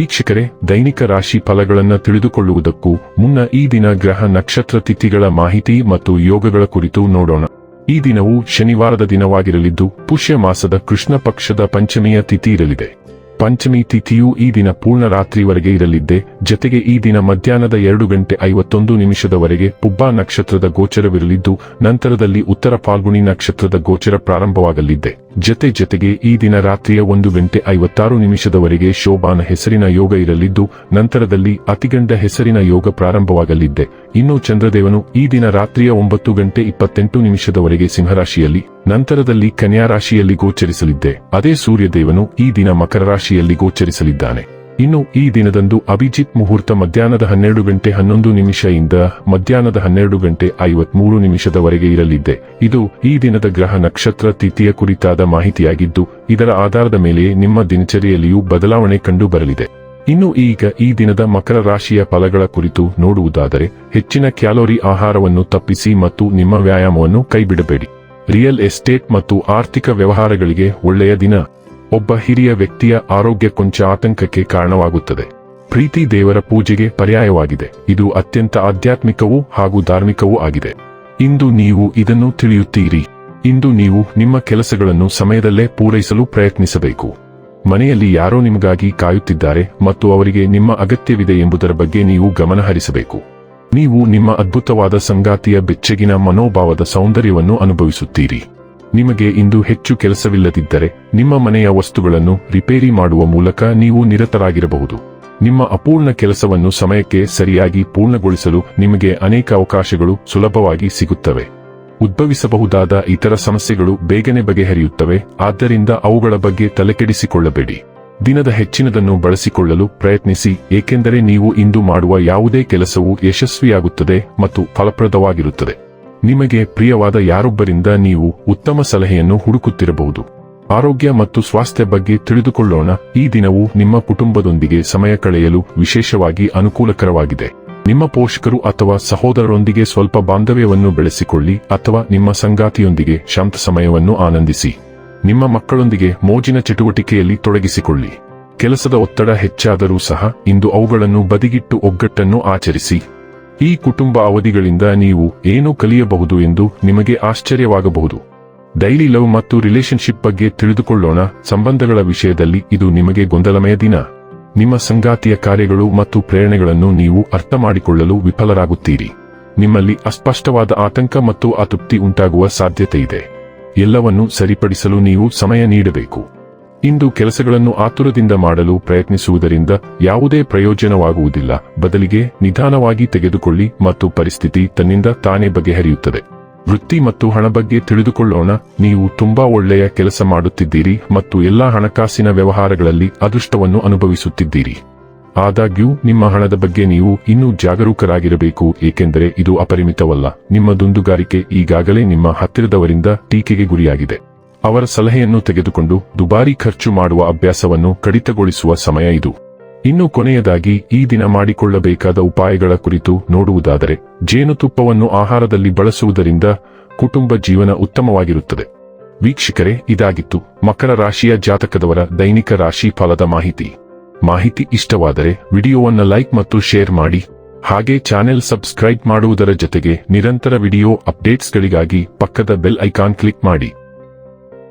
ವೀಕ್ಷಕರೇ, ದೈನಿಕ ರಾಶಿ ಫಲಗಳನ್ನು ತಿಳಿದುಕೊಳ್ಳುವುದಕ್ಕೂ ಮುನ್ನ ಈ ದಿನ ಗ್ರಹ ನಕ್ಷತ್ರ ತಿಥಿಗಳ ಮಾಹಿತಿ ಮತ್ತು ಯೋಗಗಳ ಕುರಿತು ನೋಡೋಣ. ಈ ದಿನವು ಶನಿವಾರದ ದಿನವಾಗಿರಲಿದ್ದು, ಪುಷ್ಯ ಮಾಸದ ಕೃಷ್ಣ ಪಕ್ಷದ ಪಂಚಮಿಯ ತಿಥಿ ಇರಲಿದೆ. ಪಂಚಮಿ ತಿಥಿಯು ಈ ದಿನ ಪೂರ್ಣ ರಾತ್ರಿವರೆಗೆ ಇರಲಿದ್ದೆ, ಜತೆಗೆ ಈ ದಿನ ಮಧ್ಯಾಹ್ನದ ಎರಡು ಗಂಟೆ ಐವತ್ತೊಂದು ನಿಮಿಷದವರೆಗೆ ಪುಬ್ಬಾ ನಕ್ಷತ್ರದ ಗೋಚರವಿರಲಿದ್ದು, ನಂತರದಲ್ಲಿ ಉತ್ತರ ಫಾಲ್ಗುಣಿ ನಕ್ಷತ್ರದ ಗೋಚರ ಪ್ರಾರಂಭವಾಗಲಿದ್ದೆ. ಜತೆ ಜತೆಗೆ ಈ ದಿನ ರಾತ್ರಿಯ ಒಂದು ಗಂಟೆ ಐವತ್ತಾರು ನಿಮಿಷದವರೆಗೆ ಶೋಭಾನ ಹೆಸರಿನ ಯೋಗ ಇರಲಿದ್ದು, ನಂತರದಲ್ಲಿ ಅತಿಗಂಡ ಹೆಸರಿನ ಯೋಗ ಪ್ರಾರಂಭವಾಗಲಿದ್ದೆ. ಇನ್ನು ಚಂದ್ರದೇವನು ಈ ದಿನ ರಾತ್ರಿಯ ಒಂಬತ್ತು ಗಂಟೆ ಇಪ್ಪತ್ತೆಂಟು ನಿಮಿಷದವರೆಗೆ ಸಿಂಹರಾಶಿಯಲ್ಲಿ, ನಂತರದಲ್ಲಿ ಕನ್ಯಾ ರಾಶಿಯಲ್ಲಿ ಗೋಚರಿಸಲಿದ್ದೆ. ಅದೇ ಸೂರ್ಯದೇವನು ಈ ದಿನ ಮಕರ ರಾಶಿಯಲ್ಲಿ ಗೋಚರಿಸಲಿದ್ದಾನೆ. ಇನ್ನು ಈ ದಿನದಂದು ಅಭಿಜಿತ್ ಮುಹೂರ್ತ ಮಧ್ಯಾಹ್ನದ ಹನ್ನೆರಡು ಗಂಟೆ ಹನ್ನೊಂದು ನಿಮಿಷದಿಂದ ಮಧ್ಯಾಹ್ನದ ಹನ್ನೆರಡು ಗಂಟೆ ಐವತ್ಮೂರು ನಿಮಿಷದವರೆಗೆ ಇರಲಿದೆ ಇದು ಈ ದಿನದ ಗ್ರಹ ನಕ್ಷತ್ರ ತಿಥಿಯ ಕುರಿತಾದ ಮಾಹಿತಿಯಾಗಿದ್ದು, ಇದರ ಆಧಾರದ ಮೇಲೆ ನಿಮ್ಮ ದಿನಚರಿಯಲ್ಲಿಯೂ ಬದಲಾವಣೆ ಕಂಡು ಬರಲಿದೆ ಇನ್ನು ಈಗ ಈ ದಿನದ ಮಕರ ರಾಶಿಯ ಫಲಗಳ ಕುರಿತು ನೋಡುವುದಾದರೆ, ಹೆಚ್ಚಿನ ಕ್ಯಾಲೋರಿ ಆಹಾರವನ್ನು ತಪ್ಪಿಸಿ ಮತ್ತು ನಿಮ್ಮ ವ್ಯಾಯಾಮವನ್ನು ಕೈಬಿಡಬೇಡಿ. ರಿಯಲ್ ಎಸ್ಟೇಟ್ ಮತ್ತು ಆರ್ಥಿಕ ವ್ಯವಹಾರಗಳಿಗೆ ಒಳ್ಳೆಯ ದಿನ. ಒಬ್ಬ ಹಿರಿಯ ವ್ಯಕ್ತಿಯ ಆರೋಗ್ಯ ಕೊಂಚ ಆತಂಕಕ್ಕೆ ಕಾರಣವಾಗುತ್ತದೆ. ಪ್ರೀತಿ ದೇವರ ಪೂಜೆಗೆ ಪರ್ಯಾಯವಾಗಿದೆ. ಇದು ಅತ್ಯಂತ ಆಧ್ಯಾತ್ಮಿಕವೂ ಹಾಗೂ ಧಾರ್ಮಿಕವೂ ಆಗಿದೆ. ಇಂದು ನೀವು ಇದನ್ನು ತಿಳಿಯುತ್ತೀರಿ. ಇಂದು ನೀವು ನಿಮ್ಮ ಕೆಲಸಗಳನ್ನು ಸಮಯದಲ್ಲೇ ಪೂರೈಸಲು ಪ್ರಯತ್ನಿಸಬೇಕು. ಮನೆಯಲ್ಲಿ ಯಾರೋ ನಿಮಗಾಗಿ ಕಾಯುತ್ತಿದ್ದಾರೆ ಮತ್ತು ಅವರಿಗೆ ನಿಮ್ಮ ಅಗತ್ಯವಿದೆ ಎಂಬುದರ ಬಗ್ಗೆ ನೀವು ಗಮನಹರಿಸಬೇಕು. ನೀವು ನಿಮ್ಮ ಅದ್ಭುತವಾದ ಸಂಗಾತಿಯ ಬೆಚ್ಚಗಿನ ಮನೋಭಾವದ ಸೌಂದರ್ಯವನ್ನು ಅನುಭವಿಸುತ್ತೀರಿ. ನಿಮಗೆ ಇಂದು ಹೆಚ್ಚು ಕೆಲಸವಿಲ್ಲದಿದ್ದರೆ ನಿಮ್ಮ ಮನೆಯ ವಸ್ತುಗಳನ್ನು ರಿಪೇರಿ ಮಾಡುವ ಮೂಲಕ ನೀವು ನಿರತರಾಗಿರಬಹುದು. ನಿಮ್ಮ ಅಪೂರ್ಣ ಕೆಲಸವನ್ನು ಸಮಯಕ್ಕೆ ಸರಿಯಾಗಿ ಪೂರ್ಣಗೊಳಿಸಲು ನಿಮಗೆ ಅನೇಕ ಅವಕಾಶಗಳು ಸುಲಭವಾಗಿ ಸಿಗುತ್ತವೆ. ಉದ್ಭವಿಸಬಹುದಾದ ಇತರ ಸಮಸ್ಯೆಗಳು ಬೇಗನೆ ಬಗೆಹರಿಯುತ್ತವೆ, ಆದ್ದರಿಂದ ಅವುಗಳ ಬಗ್ಗೆ ತಲೆಕೆಡಿಸಿಕೊಳ್ಳಬೇಡಿ. ದಿನದ ಹೆಚ್ಚಿನದನ್ನು ಬಳಸಿಕೊಳ್ಳಲು ಪ್ರಯತ್ನಿಸಿ, ಏಕೆಂದರೆ ನೀವು ಇಂದು ಮಾಡುವ ಯಾವುದೇ ಕೆಲಸವು ಯಶಸ್ವಿಯಾಗುತ್ತದೆ ಮತ್ತು ಫಲಪ್ರದವಾಗಿರುತ್ತದೆ. ನಿಮಗೆ ಪ್ರಿಯವಾದ ಯಾರೊಬ್ಬರಿಂದ ನೀವು ಉತ್ತಮ ಸಲಹೆಯನ್ನು ಹುಡುಕುತ್ತಿರಬಹುದು. ಆರೋಗ್ಯ ಮತ್ತು ಸ್ವಾಸ್ಥ್ಯ ಬಗ್ಗೆ ತಿಳಿದುಕೊಳ್ಳೋಣ. ಈ ದಿನವು ನಿಮ್ಮ ಕುಟುಂಬದೊಂದಿಗೆ ಸಮಯ ಕಳೆಯಲು ವಿಶೇಷವಾಗಿ ಅನುಕೂಲಕರವಾಗಿದೆ. ನಿಮ್ಮ ಪೋಷಕರು ಅಥವಾ ಸಹೋದರರೊಂದಿಗೆ ಸ್ವಲ್ಪ ಬಾಂಧವ್ಯವನ್ನು ಬೆಳೆಸಿಕೊಳ್ಳಿ ಅಥವಾ ನಿಮ್ಮ ಸಂಗಾತಿಯೊಂದಿಗೆ ಶಾಂತ ಸಮಯವನ್ನು ಆನಂದಿಸಿ. ನಿಮ್ಮ ಮಕ್ಕಳೊಂದಿಗೆ ಮೋಜಿನ ಚಟುವಟಿಕೆಯಲ್ಲಿ ತೊಡಗಿಸಿಕೊಳ್ಳಿ. ಕೆಲಸದ ಒತ್ತಡ ಹೆಚ್ಚಾದರೂ ಸಹ ಇಂದು ಅವುಗಳನ್ನು ಬದಿಗಿಟ್ಟು ಒಗ್ಗಟ್ಟನ್ನು ಆಚರಿಸಿ. ಈ ಕುಟುಂಬ ಅವಧಿಗಳಿಂದ ನೀವು ಏನು ಕಲಿಯಬಹುದು ಎಂದು ನಿಮಗೆ ಆಶ್ಚರ್ಯವಾಗಬಹುದು. ಡೈಲಿ ಲವ್ ಮತ್ತು ರಿಲೇಶನ್ಶಿಪ್ ಬಗ್ಗೆ ತಿಳಿದುಕೊಳ್ಳೋಣ. ಸಂಬಂಧಗಳ ವಿಷಯದಲ್ಲಿ ಇದು ನಿಮಗೆ ಗೊಂದಲಮಯ ದಿನ. ನಿಮ್ಮ ಸಂಗಾತಿಯ ಕಾರ್ಯಗಳು ಮತ್ತು ಪ್ರೇರಣೆಗಳನ್ನು ನೀವು ಅರ್ಥ ಮಾಡಿಕೊಳ್ಳಲು ವಿಫಲರಾಗುತ್ತೀರಿ. ನಿಮ್ಮಲ್ಲಿ ಅಸ್ಪಷ್ಟವಾದ ಆತಂಕ ಮತ್ತು ಅತೃಪ್ತಿ ಉಂಟಾಗುವ ಸಾಧ್ಯತೆ ಇದೆ ಎಲ್ಲವನ್ನೂ ಸರಿಪಡಿಸಲು ನೀವು ಸಮಯ ನೀಡಬೇಕು. ಇಂದು ಕೆಲಸಗಳನ್ನು ಆತುರದಿಂದ ಮಾಡಲು ಪ್ರಯತ್ನಿಸುವುದರಿಂದ ಯಾವುದೇ ಪ್ರಯೋಜನವಾಗುವುದಿಲ್ಲ. ಬದಲಿಗೆ ನಿಧಾನವಾಗಿ ತೆಗೆದುಕೊಳ್ಳಿ ಮತ್ತು ಪರಿಸ್ಥಿತಿ ತನ್ನಿಂದ ತಾನೇ ಬಗೆಹರಿಯುತ್ತದೆ. ವೃತ್ತಿ ಮತ್ತು ಹಣ ಬಗ್ಗೆ ತಿಳಿದುಕೊಳ್ಳೋಣ. ನೀವು ತುಂಬಾ ಒಳ್ಳೆಯ ಕೆಲಸ ಮಾಡುತ್ತಿದ್ದೀರಿ ಮತ್ತು ಎಲ್ಲಾ ಹಣಕಾಸಿನ ವ್ಯವಹಾರಗಳಲ್ಲಿ ಅದೃಷ್ಟವನ್ನು ಅನುಭವಿಸುತ್ತಿದ್ದೀರಿ. ಆದಾಗ್ಯೂ, ನಿಮ್ಮ ಹಣದ ಬಗ್ಗೆ ನೀವು ಇನ್ನೂ ಜಾಗರೂಕರಾಗಿರಬೇಕು, ಏಕೆಂದರೆ ಇದು ಅಪರಿಮಿತವಲ್ಲ. ನಿಮ್ಮ ದುಂದುಗಾರಿಕೆ ಈಗಾಗಲೇ ನಿಮ್ಮ ಹತ್ತಿರದವರಿಂದ ಟೀಕೆಗೆ ಗುರಿಯಾಗಿದೆ. ಅವರ ಸಲಹೆಯನ್ನು ತೆಗೆದುಕೊಂಡು ದುಬಾರಿ ಖರ್ಚು ಮಾಡುವ ಅಭ್ಯಾಸವನ್ನು ಕಡಿತಗೊಳಿಸುವ ಸಮಯ ಇದು. ಇನ್ನು ಕೊನೆಯದಾಗಿ, ಈ ದಿನ ಮಾಡಿಕೊಳ್ಳಬೇಕಾದ ಉಪಾಯಗಳ ಕುರಿತು ನೋಡುವುದಾದರೆ, ಜೇನುತುಪ್ಪವನ್ನು ಆಹಾರದಲ್ಲಿ ಬಳಸುವುದರಿಂದ ಕುಟುಂಬ ಜೀವನ ಉತ್ತಮವಾಗಿರುತ್ತದೆ. ವೀಕ್ಷಕರೇ, ಇದಾಗಿತ್ತು ಮಕರ ರಾಶಿಯ ಜಾತಕದವರ ದೈನಿಕ ರಾಶಿ ಫಲದ ಮಾಹಿತಿ. ಮಾಹಿತಿ ಇಷ್ಟವಾದರೆ ವಿಡಿಯೋವನ್ನ ಲೈಕ್ ಮತ್ತು ಶೇರ್ ಮಾಡಿ, ಹಾಗೆ ಚಾನೆಲ್ ಸಬ್ಸ್ಕ್ರೈಬ್ ಮಾಡುವುದರ ಜೊತೆಗೆ ನಿರಂತರ ವಿಡಿಯೋ ಅಪ್ಡೇಟ್ಸ್ಗಳಿಗಾಗಿ ಪಕ್ಕದ ಬೆಲ್ ಐಕಾನ್ ಕ್ಲಿಕ್ ಮಾಡಿ.